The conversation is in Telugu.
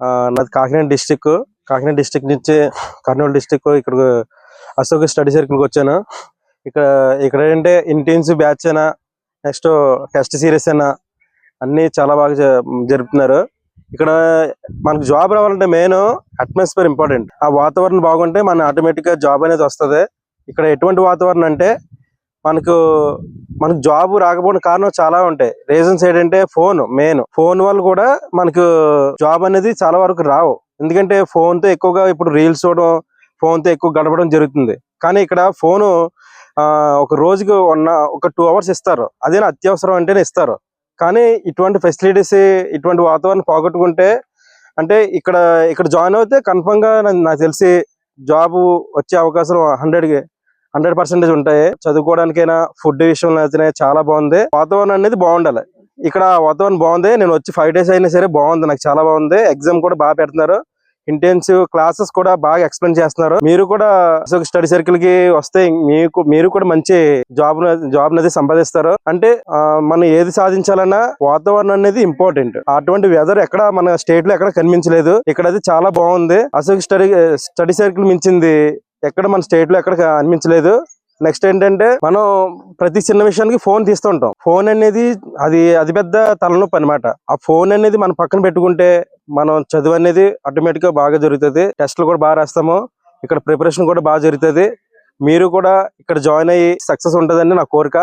ఆ, నాది కాకినాడ డిస్టిక్. కాకినాడ డిస్టిక్ నుంచి కర్నూలు డిస్టిక్ ఇక్కడ అశోక్ స్టడీ సర్కిల్కి వచ్చాను. ఇక్కడ ఇక్కడ ఏంటంటే ఇంటెన్సివ్ బ్యాచ్ అయినా నెక్స్ట్ టెస్ట్ సిరీస్ అయినా అన్ని చాలా బాగా జరుపుతున్నారు. ఇక్కడ మనకు జాబ్ రావాలంటే మెయిన్ అట్మాస్ఫియర్ ఇంపార్టెంట్. ఆ వాతావరణం బాగుంటే మన ఆటోమేటిక్గా జాబ్ అనేది వస్తుంది. ఇక్కడ ఎటువంటి వాతావరణం అంటే మనకు మనకు జాబ్ రాకపోవడం కారణం చాలా ఉంటాయి. రీజన్స్ ఏంటంటే ఫోన్ మెయిన్ ఫోన్ వల్ల కూడా మనకు జాబ్ అనేది చాలా వరకు రావు. ఎందుకంటే ఫోన్తో ఎక్కువగా ఇప్పుడు రీల్స్ చూడడం ఫోన్తో ఎక్కువ గడపడం జరుగుతుంది. కానీ ఇక్కడ ఫోను ఆ, ఒక రోజుకి ఉన్న ఒక టూ అవర్స్ ఇస్తారు. అదే అత్యవసరం అంటేనే ఇస్తారు. కానీ ఇటువంటి ఫెసిలిటీస్ ఇటువంటి వాతావరణం పోగొట్టుకుంటే అంటే ఇక్కడ ఇక్కడ జాయిన్ అయితే కన్ఫర్మ్గా నాకు తెలిసి జాబ్ వచ్చే అవకాశం హండ్రెడ్ హండ్రెడ్ పర్సెంటేజ్ ఉంటాయి. చదువుకోవడానికైనా ఫుడ్ విషయంలో అయితే చాలా బాగుంది. వాతావరణం అనేది బాగుండాలి. ఇక్కడ వాతావరణం బాగుంది. నేను వచ్చి ఫైవ్ డేస్ అయినా సరే బాగుంది. నాకు చాలా బాగుంది. ఎగ్జామ్ కూడా బాగా పెడుతున్నారు. ఇంటెన్సివ్ క్లాసెస్ కూడా బాగా ఎక్స్ప్లెయిన్ చేస్తున్నారు. మీరు కూడా స్టడీ సర్కిల్కి వస్తే మీకు మీరు కూడా మంచి జాబ్ జాబ్ అనేది సంపాదిస్తారు. అంటే ఆ, మనం ఏది సాధించాలన్నా వాతావరణం అనేది ఇంపార్టెంట్ అటువంటి వెదర్ ఎక్కడ మన స్టేట్లో ఎక్కడ కనిపించలేదు. ఇక్కడ అది చాలా బాగుంది. అసలు స్టడీ స్టడీ సర్కిల్ మించింది ఎక్కడ మన స్టేట్లో ఎక్కడ అనిపించలేదు. నెక్స్ట్ ఏంటంటే మనం ప్రతి చిన్న విషయానికి ఫోన్ తీస్తుంటాం. ఫోన్ అనేది అది అది పెద్ద తలనొప్పి అనమాట ఆ ఫోన్ అనేది మనం పక్కన పెట్టుకుంటే మనం చదువు అనేది ఆటోమేటిక్గా బాగా జరుగుతుంది. టెస్ట్లు కూడా బాగా రాస్తాము. ఇక్కడ ప్రిపరేషన్ కూడా బాగా జరుగుతుంది. మీరు కూడా ఇక్కడ జాయిన్ అయ్యి సక్సెస్ ఉంటుందని నా కోరిక.